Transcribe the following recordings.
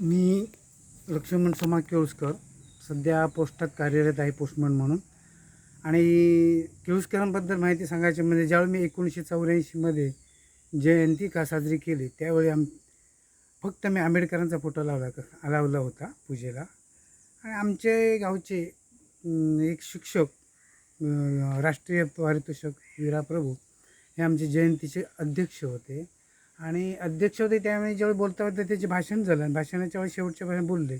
मी लक्ष्मण सोमा केळुसकर सध्या पोस्टात कार्यरत आहे पोस्टमन म्हणून. आणि केळुसकरांबद्दल माहिती सांगायची म्हणजे ज्यावेळी मी एकोणीसशे चौऱ्याऐंशीमध्ये जयंती का साजरी केली त्यावेळी आम फक्त मी आंबेडकरांचा फोटो लावला लावला होता पूजेला. आणि आमचे गावचे एक शिक्षक राष्ट्रीय पारितोषिक वीरा प्रभू हे आमचे जयंतीचे अध्यक्ष होते. आणि अध्यक्ष होते त्यावेळी ज्यावेळी बोलता होते त्याचे भाषण झालं. आणि भाषणाच्या वेळी शेवटच्या भाषण बोलले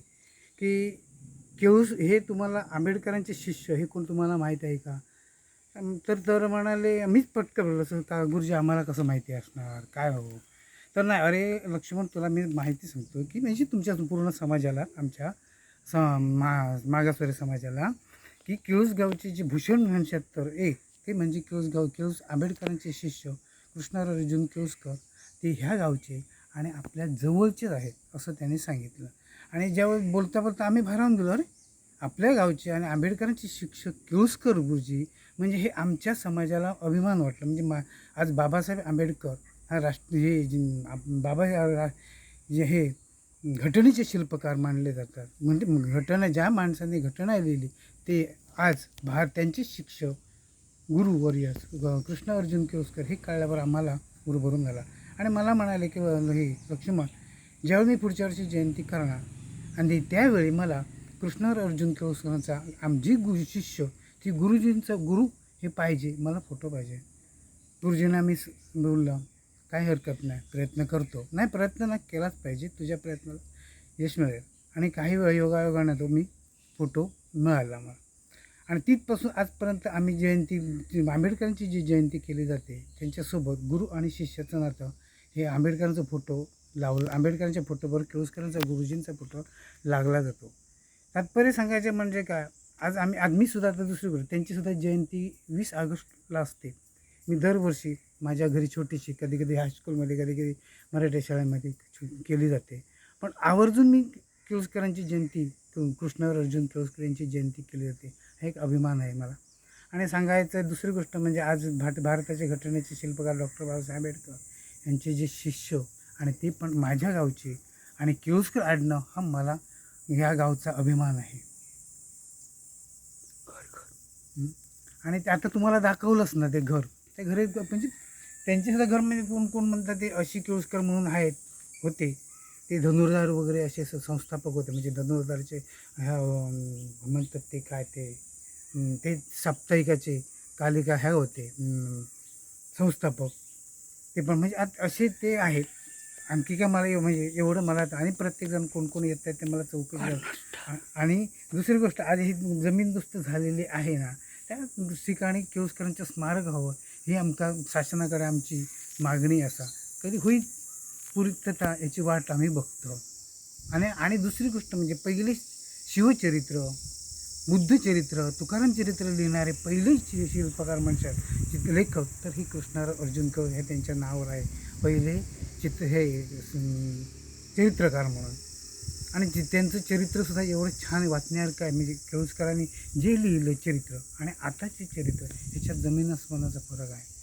की केळूस हे तुम्हाला आंबेडकरांचे शिष्य हे कोण तुम्हाला माहीत आहे का? तर तर म्हणाले मीच पटकन बोललो. असं का गुरुजी आम्हाला कसं माहिती असणार? काय हो? तर नाही अरे लक्ष्मण तुला मी माहिती सांगतो की म्हणजे तुमच्या पूर्ण समाजाला आमच्या स मा मागासवर्य समाजाला की केळूस गावचे जे भूषण म्हणशात तर एक ते म्हणजे केळूस गाव केळूस आंबेडकरांचे शिष्य कृष्णाराव अर्जुन केळुसकर. ते ह्या गावचे आणि आपल्या जवळचेच आहेत असं त्यांनी सांगितलं. आणि ज्यावेळी बोलता बोलता आम्ही भारावून गेलो अरे आपल्या गावचे आणि आंबेडकरांचे शिक्षक केळुसकर गुरुजी म्हणजे हे आमच्या समाजाला अभिमान वाटलं. म्हणजे मा आज बाबासाहेब आंबेडकर हा राष्ट्र हे आप- बाबा जे हे घटनेचे शिल्पकार मानले जातात. म्हणजे घटना ज्या माणसाने घटना लिहिली ते आज भार त्यांचे शिक्षक गुरुवर्य ग- कृष्ण अर्जुन केळुसकर हे कळल्यावर आम्हाला गुरु भरून झाला आणि मला म्हणाले की हे लक्ष्मण ज्यावेळी मी पुढच्या वर्षी जयंती करणार आणि त्यावेळी मला कृष्णर अर्जुन केळुसकरांचा आम जी गुरु शिष्य ती गुरुजींचा गुरु हे पाहिजे मला फोटो पाहिजे. गुरुजींना मी बोललं काही हरकत नाही प्रयत्न करतो. नाही प्रयत्न ना केलाच पाहिजे तुझ्या प्रयत्नाला यश मिळेल. आणि काही वेळ योगायोगाने तो मी फोटो मिळाला मला. आणि तिथपासून आजपर्यंत आम्ही जयंती आंबेडकरांची जी जयंती केली जाते त्यांच्यासोबत गुरु आणि शिष्याचं नातं हे आंबेडकरांचा फोटो लावलं आंबेडकरांच्या फोटोवर केळुसकरांचा गुरुजींचा फोटो लागला जातो. तात्पर्य सांगायचे म्हणजे काय? आज आम्ही आज मी सुद्धा आता दुसरीकडे त्यांचीसुद्धा जयंती वीस ऑगस्टला असते. मी दरवर्षी माझ्या घरी छोटीशी कधी कधी हायस्कूलमध्ये कधी कधी मराठी शाळेमध्ये केली जाते. पण आवर्जून मी केळुसकरांची जयंती कृष्णावर अर्जुन केळुसकर यांची जयंती केली जाते. हा एक अभिमान आहे मला. आणि सांगायचं दुसरी गोष्ट म्हणजे आज भाट भारताच्या घटनेचे शिल्पकार डॉक्टर बाबासाहेब आंबेडकर यांचे जे शिष्य आणि ते पण माझ्या गावचे आणि केळुसकर आडनाव हा मला ह्या गावचा अभिमान आहे. हं? आणि ते आता तुम्हाला दाखवलंच ना ते घर. ते घर म्हणजे त्यांचे सुद्धा घर म्हणजे कोण कोण म्हणतात ते अशी केळुसकर म्हणून आहेत होते. ते धनुर्धार वगैरे असे संस्थापक होते. म्हणजे धनुर्धारचे ह्या म्हणतात ते काय ते ते साप्ताहिकाचे कालिका ह्या होते संस्थापक. ते पण म्हणजे आत असे ते आहेत. आणखी काय मला एव- म्हणजे एवढं मला आता- आणि प्रत्येकजण कोण कोण येत आहेत ते मला चौकशी आ- आणि दुसरी गोष्ट आज ही जमीनदोस्त झालेली आहे ना त्या ठिकाणी केळुसकरांचं स्मारक हवं ही आमका शासनाकडे आमची मागणी असा. कधी होईल? पूर्तता याची वाट आम्ही बघतो. आणि आणि दुसरी गोष्ट म्हणजे पहिले शिवचरित्र बुद्धचरित्र तुकाराम चरित्र लिहिणारे पहिले शिल्पकार म्हणतात चित्र लेखक. तर ही कृष्णार अर्जुन कव हे त्यांच्या नावावर आहे. पहिले चित्र हे चरित्रकार म्हणून. आणि जे त्यांचं चरित्रसुद्धा एवढं छान वाचण्यासारखं आहे. म्हणजे केळुसकरांनी जे लिहिलं चरित्र आणि आताचे चरित्र ह्याच्यात जमीन अस्मानाचा फरक आहे.